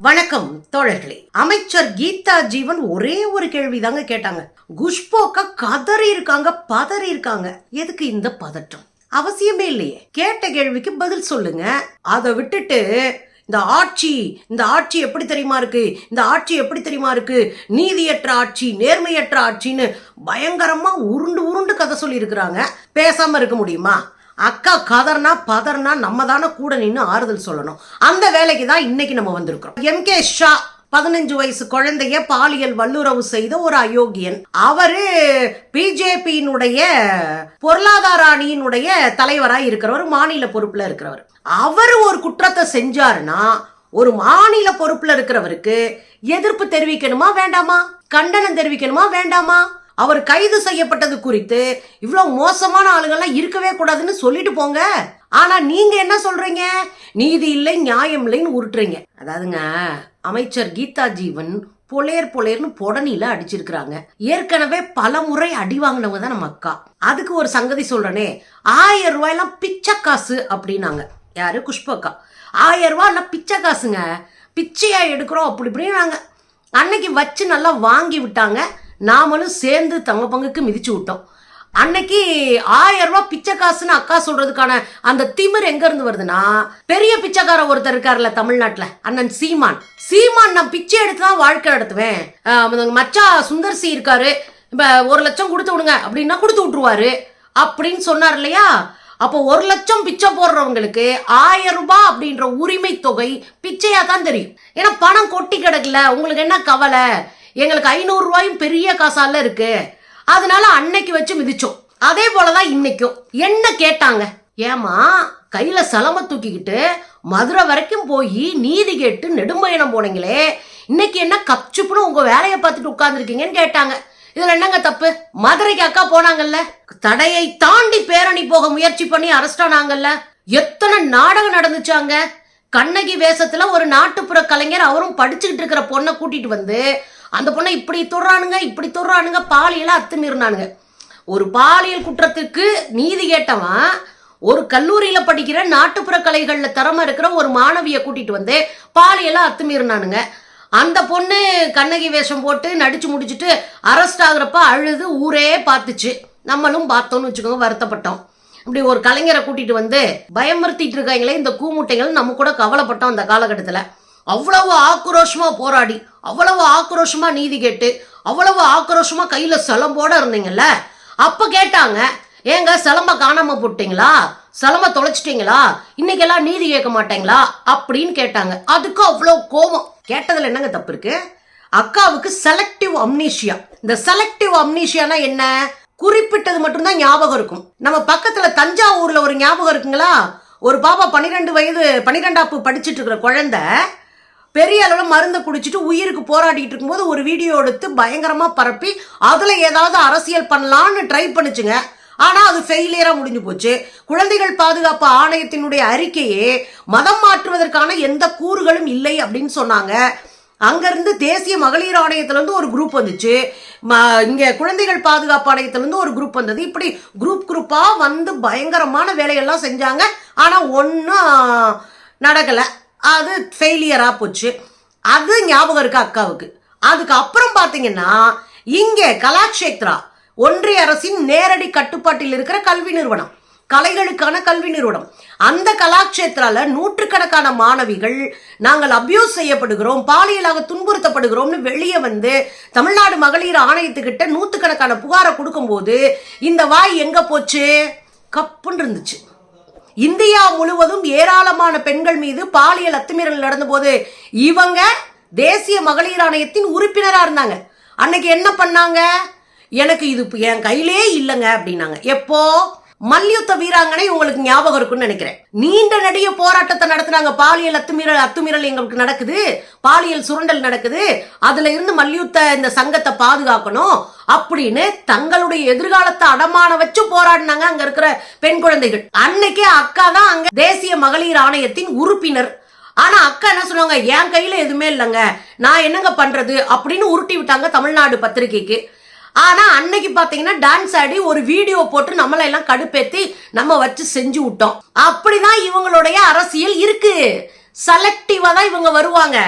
வணக்கம் தோழர்களே. அமைச்சர் கீதா ஜீவன் ஒரே ஒரு கேள்வி தாங்க கேட்டாங்க. குஷ்போக்கா கதறி இருக்காங்க பதறி இருக்காங்க. எதுக்கு இந்த பதட்டம்? அவசியமே இல்லையே. கேட்ட கேள்விக்கு பதில் சொல்லுங்க. அதை விட்டுட்டு இந்த ஆட்சி இந்த ஆட்சி எப்படி தெரியுமா இருக்கு? இந்த ஆட்சி எப்படி தெரியுமா இருக்கு? நீதியற்ற ஆட்சி நேர்மையற்ற ஆட்சின்னு பயங்கரமா உருண்டு உருண்டு கதை சொல்லி இருக்கிறாங்க பேசாம இருக்க முடியுமா? அக்கா கதர்னா பதர்னா நம்ம தானே கூட நின்று ஆறுதல் சொல்லணும். அந்த வேலைக்கு தான் இன்னைக்கு நம்ம வந்திருக்கிறோம். எம். கே. ஷா பதினஞ்சு வயசு குழந்தைய பாலியல் வல்லுறவு செய்த ஒரு அயோக்கியன். அவரு பிஜேபியினுடைய பொருளாதார அணியினுடைய தலைவராக இருக்கிறவர் மாநில பொறுப்புல இருக்கிறவர். அவர் ஒரு குற்றத்தை செஞ்சாருன்னா ஒரு மாநில பொறுப்புல இருக்கிறவருக்கு எதிர்ப்பு தெரிவிக்கணுமா வேண்டாமா? கண்டனம் தெரிவிக்கணுமா வேண்டாமா? அவர் கைது செய்யப்பட்டது குறித்து இவ்வளவு மோசமான ஆளுங்கள்லாம் இருக்கவே கூடாதுன்னு சொல்லிட்டு போங்க. ஆனா நீங்க என்ன சொல்றீங்க? நீதி இல்லை நியாயம் இல்லைன்னு உருட்டுறீங்க. அதாவதுங்க அமைச்சர் கீதா ஜீவன் பொலேர் பொலேர்னு பொடனில அடிச்சிருக்கிறாங்க. ஏற்கனவே பல முறை அடி வாங்கினவங்க தான் நம்ம அக்கா. அதுக்கு ஒரு சங்கதி சொல்றனே ஆயிரம் ரூபாயெல்லாம் பிச்சை காசு அப்படின்னாங்க. யாரு? குஷ்பக்கா ஆயிரம் ரூபாய் எல்லாம் பிச்சை காசுங்க. பிச்சையா எடுக்கிறோம் அப்படி இப்படின்னாங்க. அன்னைக்கு வச்சு நல்லா வாங்கி விட்டாங்க. நாமளும் சேர்ந்து தங்க பங்குக்கு மிதிச்சு விட்டோம். அன்னைக்கு ஆயிரம் ரூபாய் பிச்சை காசுன்னு அக்கா சொல்றதுக்கான அந்த திமிர் எங்க இருந்து வருதுன்னா பெரிய பிச்சைக்கார ஒருத்தர் இருக்காருல்ல தமிழ்நாட்டுல அண்ணன் சீமான். சீமான் நான் பிச்சை எடுத்து தான் வாழ்க்கை நடத்துவேன். மச்சா சுந்தர் சி இருக்காரு. இப்ப ஒரு லட்சம் கொடுத்து விடுங்க அப்படின்னா கொடுத்து விட்டுருவாரு அப்படின்னு சொன்னார் இல்லையா? அப்போ ஒரு லட்சம் பிச்சை போடுறவங்களுக்கு ஆயிரம் ரூபாய் அப்படின்ற உரிமை தொகை பிச்சையா தான் தெரியும். ஏன்னா பணம் கொட்டி கிடக்கல உங்களுக்கு என்ன கவலை? எங்களுக்கு ஐநூறு ரூபாயும் பெரிய காசால இருக்கு. அதனால அன்னைக்கு வச்சு மிதிச்சோம். அதே போலதான் இன்னைக்கும். என்ன கேட்டாங்க? ஏமா கையில சலம தூக்கிக்கிட்டு மதுரை வரைக்கும் போய் நீதி கேட்டு நெடும்பயணம் போனீங்களே. இன்னைக்கு என்ன கப்சுப்புன்னு உங்க வேலையை பார்த்துட்டு உட்கார்ந்துருக்கீங்கன்னு கேட்டாங்க. இதுல என்னங்க தப்பு? மதுரைக்கு அக்கா போனாங்கல்ல. தடையை தாண்டி பேரணி போக முயற்சி பண்ணி அரெஸ்ட் ஆனாங்கல்ல. எத்தனை நாடகம் நடந்துச்சாங்க கண்ணகி வேஷத்துல ஒரு நாட்டுப்புற கலைஞர் அவரும் படிச்சுக்கிட்டு இருக்கிற பொண்ணை கூட்டிட்டு வந்து அந்த பொண்ணை இப்படி தொடுறானுங்க இப்படி தொடுறானுங்க பாலியல அத்துமீறினானுங்க. ஒரு பாலியல் குற்றத்திற்கு நீதி கேட்டவன் ஒரு கல்லூரியில படிக்கிற நாட்டுப்புற கலைகளில் திறமை இருக்கிற ஒரு மாணவியை கூட்டிட்டு வந்து பாலியல அத்துமீறினானுங்க. அந்த பொண்ணு கண்ணகி வேஷம் போட்டு நடிச்சு முடிச்சுட்டு அரெஸ்ட் ஆகுறப்ப அழுது ஊரே பார்த்துச்சு. நம்மளும் பார்த்தோம்னு வச்சுக்கோங்க வருத்தப்பட்டோம். இப்படி ஒரு கலைஞரை கூட்டிட்டு வந்து பயமுறுத்திட்டு இருக்காங்களே இந்த கூமுட்டைகள் நம்ம கூட கவலைப்பட்டோம் அந்த காலகட்டத்தில். அவ்வளவு ஆக்ரோஷமா போராடி அவ்வளவு ஆக்ரோஷமா நீதி கேட்டு அவ்வளவு ஆக்ரோஷமா கையில சிலம்போட இருந்தீங்கல்ல? அப்ப கேட்டாங்க ஏங்க சிலம்ப காணாம போட்டீங்களா? சிலம்ப தொலைச்சிட்டீங்களா? இன்னைக்கெல்லாம் நீதி கேட்க மாட்டீங்களா? அப்படின்னு கேட்டாங்க. அதுக்கு அவ்வளவு கோபம். கேட்டதுல என்னங்க தப்பு இருக்கு? அக்காவுக்கு செலக்டிவ் அம்னீஷியா இந்த செலக்டிவ் அம்னீஷியானா என்ன? குறிப்பிட்டது மட்டும்தான் ஞாபகம் இருக்கும். நம்ம பக்கத்துல தஞ்சாவூர்ல ஒரு ஞாபகம் இருக்குங்களா? ஒரு பாப்பா பன்னிரெண்டு வயது பன்னிரெண்டாப்பு படிச்சுட்டு இருக்கிற குழந்தை பெரிய அளவில் மருந்து குடிச்சிட்டு உயிருக்கு போராடிட்டு இருக்கும்போது ஒரு வீடியோ எடுத்து பயங்கரமாக பரப்பி அதில் ஏதாவது அரசியல் பண்ணலான்னு ட்ரை பண்ணுச்சுங்க. ஆனால் அது ஃபெயிலியராக முடிஞ்சு போச்சு. குழந்தைகள் பாதுகாப்பு ஆணையத்தினுடைய அறிக்கையே மதம் மாற்றுவதற்கான எந்த கூறுகளும் இல்லை அப்படின்னு சொன்னாங்க. அங்கேருந்து தேசிய மகளிர் ஆணையத்திலேருந்து ஒரு குரூப் வந்துச்சு. ம- இங்கே குழந்தைகள் பாதுகாப்பு ஆணையத்திலேருந்து ஒரு குரூப் வந்தது. இப்படி குரூப் குரூப்பாக வந்து பயங்கரமான வேலையெல்லாம் செஞ்சாங்க. ஆனால் ஒன்றும் நடக்கலை. அது ஃபெயிலியராக போச்சு. அது ஞாபகம் இருக்கு அக்காவுக்கு? அதுக்கு அப்புறம் பார்த்தீங்கன்னா இங்கே கலாக்ஷேத்ரா ஒன்றிய அரசின் நேரடி கட்டுப்பாட்டில் இருக்கிற கல்வி நிறுவனம் கலைகளுக்கான கல்வி நிறுவனம். அந்த கலாக்ஷேத்ரால நூற்றுக்கணக்கான மாணவிகள் நாங்கள் அபியூஸ் செய்யப்படுகிறோம் பாலியலாக துன்புறுத்தப்படுகிறோம்னு வெளியே வந்து தமிழ்நாடு மகளிர் ஆணையத்துக்கிட்ட நூற்றுக்கணக்கான புகாரை கொடுக்கும்போது இந்த வாய் எங்க போச்சு? கப்புன்னு இருந்துச்சு. இந்தியா முழுவதும் ஏராளமான பெண்கள் மீது பாலியல் அத்துமீறல் நடந்தபோது இவங்க தேசிய மகளிர் ஆணையத்தின் உறுப்பினராக இருந்தாங்க. அன்னைக்கு என்ன பண்ணாங்க? எனக்கு இது என் கையிலே இல்லைங்க அப்படின்னாங்க. எப்போ? மல்யுத்த வீராங்கனை உங்களுக்கு ஞாபகம் இருக்கும்னு நினைக்கிறேன். நீண்ட நடிக போராட்டத்தை நடத்துறாங்க பாலியல் அத்துமீறல் அத்துமீறல் எங்களுக்கு நடக்குது. பாலியல் சுரண்டல் நடக்குது. அதுல இருந்து மல்யுத்த இந்த சங்கத்தை பாதுகாக்கணும் அப்படின்னு தங்களுடைய எதிர்காலத்தை அடமான வச்சு போராடினாங்க அங்க இருக்கிற பெண் குழந்தைகள். அன்னைக்கே அக்கா தான் அங்க தேசிய மகளிர் ஆணையத்தின் உறுப்பினர். ஆனா அக்கா என்ன சொல்லுவாங்க? என் கையில எதுவுமே இல்லைங்க. நான் என்னங்க பண்றது? அப்படின்னு உருட்டி விட்டாங்க தமிழ்நாடு பத்திரிகைக்கு. ஆனால் அன்னைக்கு பார்த்தீங்கன்னா டான்ஸ் ஆடி ஒரு வீடியோ போட்டு நம்மளை எல்லாம் கடுப்பேற்றி நம்ம வச்சு செஞ்சு விட்டோம். அப்படிதான் இவங்களுடைய அரசியல் இருக்கு. செலக்டிவா தான் இவங்க வருவாங்க.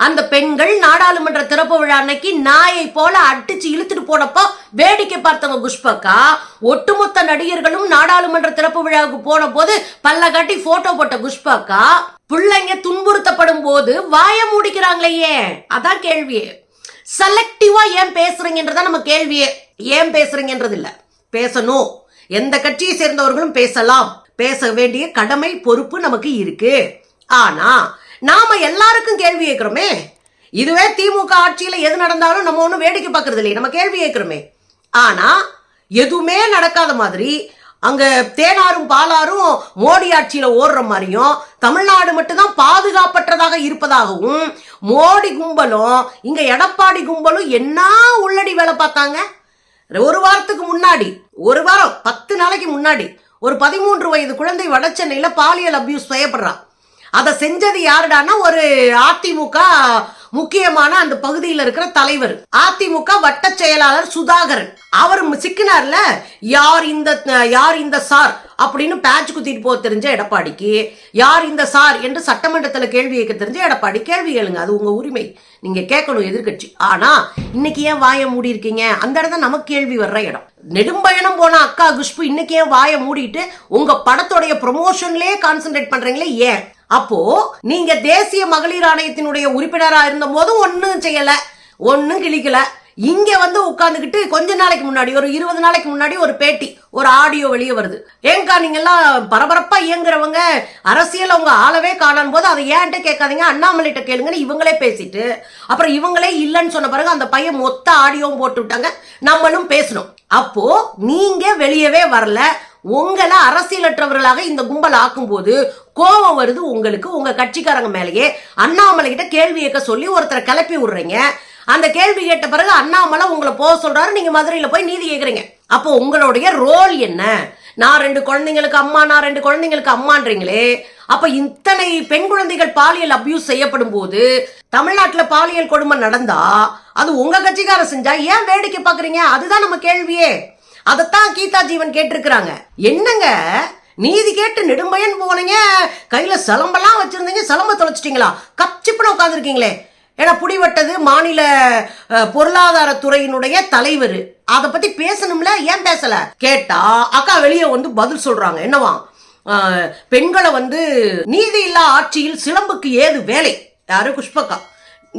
அந்த பெண்கள் நாடாளுமன்ற திறப்பு விழா அன்னைக்கு நாயை போல அடிச்சு இழுத்துட்டு போனப்போ வேடிக்கை பார்த்தவங்க குஷ்பக்கா ஒட்டுமொத்த நடிகர்களும் நாடாளுமன்ற திறப்பு விழாவுக்கு போன போது பல்ல காட்டி போட்டோ போட்ட குஷ்பக்கா பிள்ளைங்க துன்புறுத்தப்படும் போது வாய மூடிக்கிறாங்களே அதான் கேள்வியே செலக்டிவா ஏன் பேசுறீங்கன்றதான் நம்ம கேள்வியே. ஏன் பேசுறீங்கன்றது இல்ல பேசணும். எந்த கட்சியை சேர்ந்தவர்களும் பேசலாம். பேச வேண்டிய கடமை பொறுப்பு நமக்கு இருக்கு. ஆனா நாம எல்லாருக்கும் கேள்வி கேட்கிறோமே. இதுவே திமுக ஆட்சியில எது நடந்தாலும் நம்ம ஒன்றும் வேடிக்கை பார்க்கறது இல்லையே நம்ம கேள்வி கேட்கிறோமே. ஆனா எதுவுமே நடக்காத மாதிரி அங்கே தேனாரும் பாலாரும் மோடி ஆட்சியில் ஓடுற மாதிரியும் தமிழ்நாடு மட்டும்தான் பாதுகாப்பற்றதாக இருப்பதாகவும் மோடி கும்பலும் இங்கே எடப்பாடி கும்பலும் என்ன உள்ளடி வேலை பார்த்தாங்க? ஒரு வாரத்துக்கு முன்னாடி ஒரு வாரம் பத்து நாளைக்கு முன்னாடி ஒரு பதிமூன்று வயது குழந்தை வட சென்னையில் பாலியல் அபியூஸ் செய்யப்படுறான் அதை செஞ்சது யாருடான்னா ஒரு அதிமுக முக்கியமான அந்த பகுதியில் இருக்கிற தலைவர். அதிமுக வட்ட செயலாளர் சுதாகரன். அவர் சிக்கினார்ல யார் இந்த யார் இந்த சார்? அப்படின்னு பேட்ச் குத்திட்டு போக தெரிஞ்ச எடப்பாடிக்கு யார் இந்த சார்? என்று சட்டமன்றத்தில் கேள்வி கேட்க தெரிஞ்ச எடப்பாடி கேள்வி கேளுங்க அது உங்க உரிமை. நீங்க கேட்கணும் எதிர்க்கட்சி. ஆனா இன்னைக்கு ஏன் வாயை மூடி இருக்கீங்க? அந்த இடத்த நமக்கு கேள்வி வர்ற இடம். நெடும்பயணம் போன அக்கா குஷ்பு இன்னைக்கு ஏன் வாயை மூடிட்டு உங்க படத்துடைய ப்ரொமோஷன்லயே கான்சென்ட்ரேட் பண்றீங்களே ஏன்? அப்போ நீங்க தேசிய மகளிர் ஆணையத்தினுடைய உறுப்பினரா இருந்த போதும் ஒன்னும் செய்யல. ஒன்னும் கிழிக்கல. இங்க வந்து உட்காந்துக்கிட்டு கொஞ்ச நாளைக்கு முன்னாடி ஒரு இருபது நாளைக்கு முன்னாடி ஒரு பேட்டி ஒரு ஆடியோ வெளியே வருது. ஏங்கா நீங்க எல்லாம் பரபரப்பா இயங்குறவங்க அரசியல் அவங்க ஆளவே காணும் போது அதை ஏன்ட்டு கேட்காதீங்க அண்ணாமலைகிட்ட கேளுங்கன்னு இவங்களே பேசிட்டு அப்புறம் இவங்களே இல்லைன்னு சொன்ன பிறகு அந்த பையன் மொத்த ஆடியோவும் போட்டு விட்டாங்க. நம்மளும் பேசணும். அப்போ நீங்க வெளியவே வரல. உங்களை அரசியலற்றவர்களாக இந்த கும்பல் ஆக்கும்போது கோபம் வருது உங்களுக்கு உங்க கட்சிக்காரங்க மேலேயே. அண்ணாமலை கிட்ட கேள்வி கேட்க சொல்லி ஒருத்தரை கிளப்பி விடுறீங்க. அந்த கேள்வி கேட்ட பிறகு அண்ணாமலை உங்களை போக சொல்றாரு நீங்க மதுரையில போய் நீதி கேட்குறீங்க. அப்போ உங்களுடைய ரோல் என்ன? நான் ரெண்டு குழந்தைங்களுக்கு அம்மா நான் ரெண்டு குழந்தைங்களுக்கு அம்மான்றீங்களே. அப்ப இத்தனை பெண் குழந்தைகள் பாலியல் அபியூஸ் செய்யப்படும் போது தமிழ்நாட்டுல பாலியல் கொடுமை நடந்தா அது உங்க கட்சிக்கார செஞ்சா ஏன் வேடிக்கை பாக்குறீங்க அதுதான் நம்ம கேள்வியே. அதைத்தான் கீதா ஜீவன் கேட்டிருக்கிறாங்க. என்னங்க? நீதி கேட்டு நெடும்பயன் போனீங்க? கையில சிலம்பெல்லாம் வச்சிருந்தீங்க சிலம்ப தொலைச்சிட்டீங்களா? கச்சிப்புன உட்காந்துருக்கீங்களே ஏன்னா புடிவட்டது மாநில பொருளாதாரத்துறையினுடைய தலைவர். அதை பத்தி பேசணும்ல? ஏன் பேசல? கேட்டா அக்கா வெளியே வந்து பதில் சொல்றாங்க. என்னவா? பெண்களை வந்து நீதி இல்லா ஆட்சியில் சிலம்புக்கு ஏது வேலை? யாரு? புஷ்பக்கா.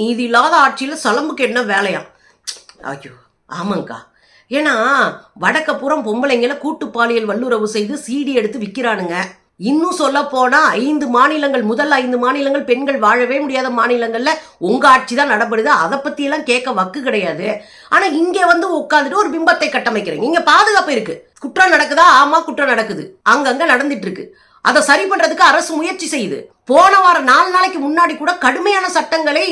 நீதி இல்லாத ஆட்சியில் சிலம்புக்கு என்ன வேலையா? ஐயோ ஆமாங்கக்கா ஏன்னா வடக்கப்புறம் பொம்பளைங்களை கூட்டு பாலியல் வல்லுறவு செய்து சீடி எடுத்து விற்கிறானுங்க இன்னும் சொல்ல போனா ஐந்து மாநிலங்கள் முதல் ஐந்து மாநிலங்கள் பெண்கள் வாழவே முடியாத மாநிலங்கள்ல உங்க ஆட்சி தான் நடப்படுது அதை பத்தி எல்லாம் கேட்க வக்கு கிடையாது. ஆனா இங்க வந்து உட்காந்துட்டு ஒரு பிம்பத்தை கட்டமைக்கிறீங்க. இங்க பாதுகாப்பு இருக்கு. குற்றம் நடக்குதா? ஆமா குற்றம் நடக்குது. அங்கங்க நடந்துட்டு இருக்கு. அதை சரி பண்றதுக்கு அரசு முயற்சி செய்யுது. போன வாரம் நாலு நாளைக்கு முன்னாடி கூட கடுமையான சட்டங்களை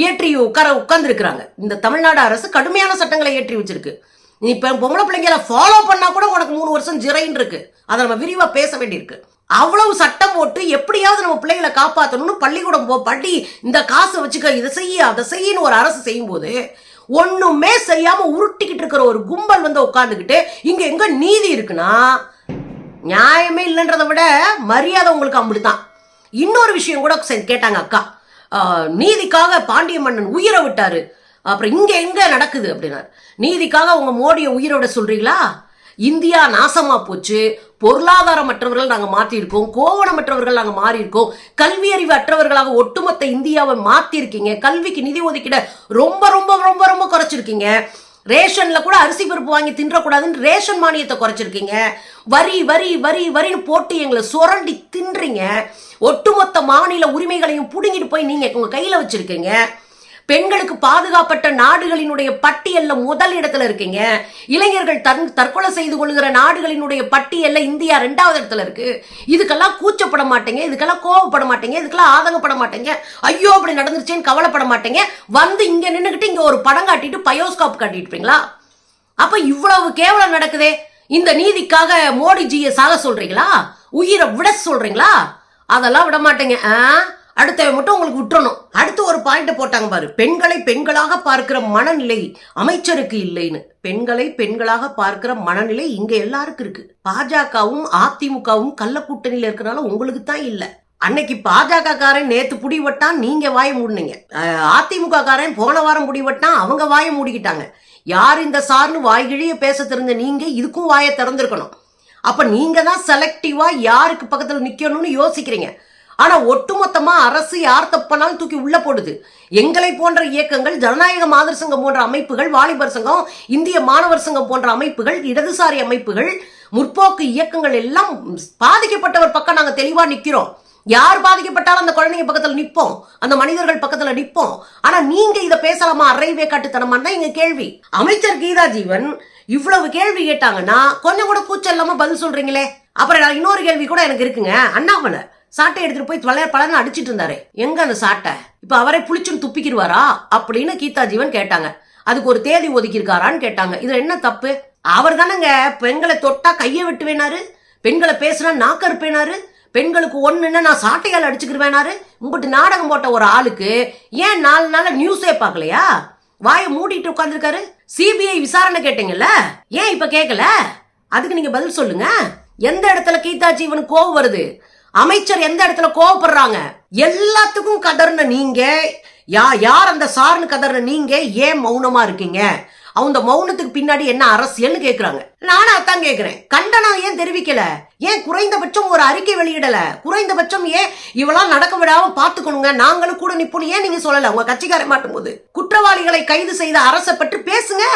இயற்றி உட்கார உட்கார்ந்து இந்த தமிழ்நாடு அரசு கடுமையான சட்டங்களை இயற்றி வச்சிருக்கு. நீ இப்போ பொம்பளை பிள்ளைங்கள ஃபாலோ பண்ணால் கூட உனக்கு மூணு வருஷம் ஜிரைன்னு இருக்கு. அதை நம்ம விரிவாக பேச வேண்டியிருக்கு. அவ்வளவு சட்டம் போட்டு எப்படியாவது நம்ம பிள்ளைகளை காப்பாற்றணும்னு பள்ளிக்கூடம் போ படி இந்த காசை வச்சுக்க இதை செய்ய அதை செய்யன்னு ஒரு அரசு செய்யும்போது ஒன்றுமே செய்யாமல் உருட்டிக்கிட்டு இருக்கிற ஒரு கும்பல் வந்து உட்காந்துக்கிட்டு இங்கே எங்கே நீதி இருக்குன்னா நியாயமே இல்லைன்றதை விட மரியாதை உங்களுக்கு அப்படித்தான். இன்னொரு விஷயம் கூட கேட்டாங்க அக்கா. நீதிக்காக பாண்டிய மன்னன் உயிரை விட்டாரு. அப்புறம் இங்கே எங்கே நடக்குது அப்படின்னாரு. நீதிக்காக உங்கள் மோடியை உயிரோட சொல்கிறீங்களா இந்தியா நாசமா போச்சு. பொருளாதாரமற்றவர்கள் நாங்கள் மாற்றியிருக்கோம் கோவணமற்றவர்கள் நாங்கள் மாறி இருக்கோம் கல்வி அறிவு அற்றவர்களாக ஒட்டுமொத்த இந்தியாவை மாற்றிருக்கீங்க கல்விக்கு நிதி ஒதுக்கீட ரொம்ப ரொம்ப ரொம்ப ரொம்ப குறைச்சிருக்கீங்க. ரேஷன்ல கூட அரிசி பருப்பு வாங்கி தின்றக்கூடாதுன்னு ரேஷன் மானியத்தை குறைச்சிருக்கீங்க. வரி வரி வரி வரின்னு போட்டு எங்களை சுரண்டி தின்றீங்க. ஒட்டுமொத்த மாநில உரிமைகளையும் பிடுங்கிட்டு போய் நீங்கள் உங்கள் கையில் வச்சுருக்கீங்க. பெண்களுக்கு பாதுகாப்பட்ட நாடுகளினுடைய பட்டியல்ல முதல் இடத்துல இருக்கீங்க. இளைஞர்கள் தன் தற்கொலை செய்து கொள்கிற நாடுகளினுடைய பட்டியல்ல இந்தியா ரெண்டாவது இடத்துல இருக்கு. இதுக்கெல்லாம் கூச்சப்பட மாட்டேங்க இதுக்கெல்லாம் கோவப்பட மாட்டேங்க இதுக்கெல்லாம் ஆதங்கப்பட மாட்டேங்க. ஐயோ அப்படி நடந்துருச்சேன்னு கவலைப்பட மாட்டேங்க. வந்து இங்க நின்றுக்கிட்டு இங்க ஒரு படம் காட்டிட்டு பயோஸ்காப் காட்டிட்டு இருப்பீங்களா? அப்ப இவ்வளவு கேவலம் நடக்குதே. இந்த நீதிக்காக மோடிஜியை சாக சொல்றீங்களா? உயிரை விட சொல்றீங்களா? அதெல்லாம் விட மாட்டேங்க. ஆ? அடுத்தவை மட்டும் உங்களுக்கு விட்டுறணும். அடுத்து ஒரு பாயிண்ட் போட்டாங்க பாரு. பெண்களை பெண்களாக பார்க்கிற மனநிலை அமைச்சருக்கு இல்லைன்னு. பெண்களை பெண்களாக பார்க்கிற மனநிலை இங்க எல்லாருக்கும் இருக்கு. பாஜகவும் அதிமுகவும் கள்ள கூட்டணியில இருக்கிறனால உங்களுக்கு தான் இல்ல. அன்னைக்கு பாஜக காரன் நேத்து புடிவட்டான் நீங்க வாய மூடினீங்க. அதிமுக காரன் போன வாரம் புடிவட்டான் அவங்க வாய மூடிக்கிட்டாங்க. யார் இந்த சார்னு வாய்கிழிய பேச தெரிஞ்ச நீங்க இதுக்கும் வாயை திறந்திருக்கணும். அப்ப நீங்க தான் செலக்டிவா யாருக்கு பக்கத்துல நிக்கணும்னு யோசிக்கிறீங்க. ஆனா ஒட்டுமொத்தமா அரசு யார் தப்பானாலும் தூக்கி உள்ள போடுது? எங்களை போன்ற இயக்கங்கள் ஜனநாயக மாதர் சங்கம் போன்ற அமைப்புகள் வாலிபர் சங்கம் இந்திய மாணவர் சங்கம் போன்ற அமைப்புகள் இடதுசாரி அமைப்புகள் முற்போக்கு இயக்கங்கள் எல்லாம் பாதிக்கப்பட்டவர் பக்கம் நாங்க தெளிவா நிக்கிறோம். யார் பாதிக்கப்பட்டாலும் அந்த குழந்தைங்க பக்கத்துல நிப்போம். அந்த மனிதர்கள் பக்கத்துல நிப்போம். ஆனா நீங்க இத பேசலாமா? அறைவே காட்டுத்தனமான்னா தான் எங்க கேள்வி. அமைச்சர் கீதா ஜீவன் இவ்வளவு கேள்வி கேட்டாங்கன்னா கொஞ்சம் கூட கூச்சல் இல்லாம பதில் சொல்றீங்களே. அப்புறம் நான் இன்னொரு கேள்வி கூட எனக்கு இருக்குங்க. அண்ணாமலை சாட்டை எடுத்துட்டு போய் பல பலன்னு அடிச்சிட்டு இருந்தாரு. எங்க அந்த சாட்டை? இப்ப அவரை புளிச்சுன்னு துப்பிக்கிடுவாரா அப்படின்னு கீதா ஜீவன் கேட்டாங்க. அதுக்கு ஒரு தேதி ஒதுக்கியிருக்காரான்னு கேட்டாங்க. இதுல என்ன தப்பு? அவர் தானேங்க பெண்களை தொட்டா கையை வெட்டுவேனாரு பெண்களை பேசுனா நாக்க இருப்பேனாரு? பெண்களுக்கு ஒண்ணுன்னா நான் சாட்டையால் அடிச்சுக்கிருவேனாரு? உங்ககிட்ட நாடகம் போட்ட ஒரு ஆளுக்கு ஏன் நாலு நாள் நியூஸே பார்க்கலையா? வாயை மூடிட்டு உட்காந்துருக்காரு சிபிஐ விசாரணை கேட்டீங்கல்ல? ஏன் இப்ப கேட்கல? அதுக்கு நீங்க பதில் சொல்லுங்க. எந்த இடத்துல கீதா ஜீவன் கோவம் வருது? அமைச்சர் எந்த இடத்துல கோவப்படுறாங்க? எல்லாத்துக்கும் கதர்ன நீங்க யா யார் அந்த சார்னு கதர்ன நீங்க ஏன் மௌனமா இருக்கீங்க? அவங்க மௌனத்துக்கு பின்னாடி என்ன அரசியல்னு கேக்குறாங்க. நானும் அதான் கேக்குறேன். கண்டனம் ஏன் தெரிவிக்கல? ஏன் குறைந்தபட்சம் ஒரு அறிக்கை வெளியிடல? குறைந்தபட்சம் ஏன் இவெல்லாம் நடக்க விடாம பாத்துக்கணுங்க நாங்களும் கூட நிப்போம் ஏன் நீங்க சொல்லல? உங்க கட்சிக்காரன் மாட்டும் போது குற்றவாளிகளை கைது செய்த அரசை பற்றி பேசுங்க.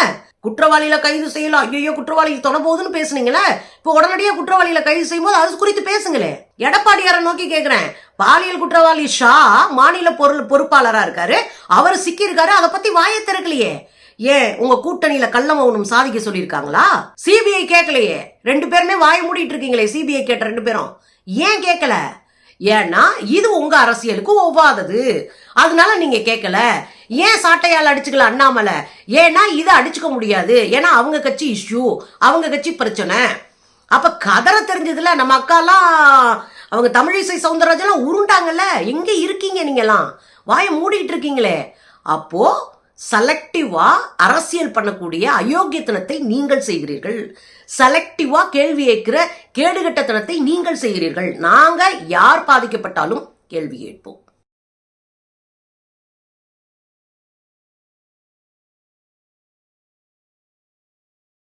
குற்றவாளியில கைது செய்யலாம். ஐயோ குற்றவாளிக்கு தொண போகுதுன்னு பேசுனீங்களே? இப்போ உடனடியாக குற்றவாளியில கைது செய்யும்போது அது குறித்து பேசுங்களே. எடப்பாடியாரை நோக்கி கேட்குறேன் பாலியல் குற்றவாளி ஷா மாநில பொருள் பொறுப்பாளராக இருக்காரு. அவர் சிக்கியிருக்காரு. அதை பத்தி வாயை திறக்கலையே. ஏன் உங்க கூட்டணியில கள்ள மௌனம் சாதிக்க சொல்லியிருக்காங்களா? சிபிஐ கேட்கலையே ரெண்டு பேருமே வாய் மூடிட்டு இருக்கீங்களே சிபிஐ கேட்ட ரெண்டு பேரும். ஏன் கேட்கல ஏன்னா இது உங்க அரசியலுக்கு ஒவ்வாதது. அதனால நீங்க கேட்கல ஏன் சாட்டையால் அடிச்சுக்கல அண்ணாமலை? ஏன்னா இதை அடிச்சுக்க முடியாது. ஏன்னா அவங்க கட்சி இஷ்யூ அவங்க கட்சி பிரச்சனை. அப்ப கதற தெரிஞ்சதுல நம்ம அக்காலாம் அவங்க தமிழிசை சவுந்தரராஜெல்லாம் உருண்டாங்கல்ல? எங்க இருக்கீங்க நீங்கெல்லாம்? வாயை மூடிக்கிட்டு இருக்கீங்களே. அப்போ செலக்டிவா அரசியல் பண்ணக்கூடிய அயோக்கியத்தனத்தை நீங்கள் செய்கிறீர்கள். செலக்டிவா கேள்வி கேட்கிற கேடுகட்டத்தனத்தை நீங்கள் செய்கிறீர்கள். நாங்க யார் பாதிக்கப்பட்டாலும் கேள்வி கேட்போம்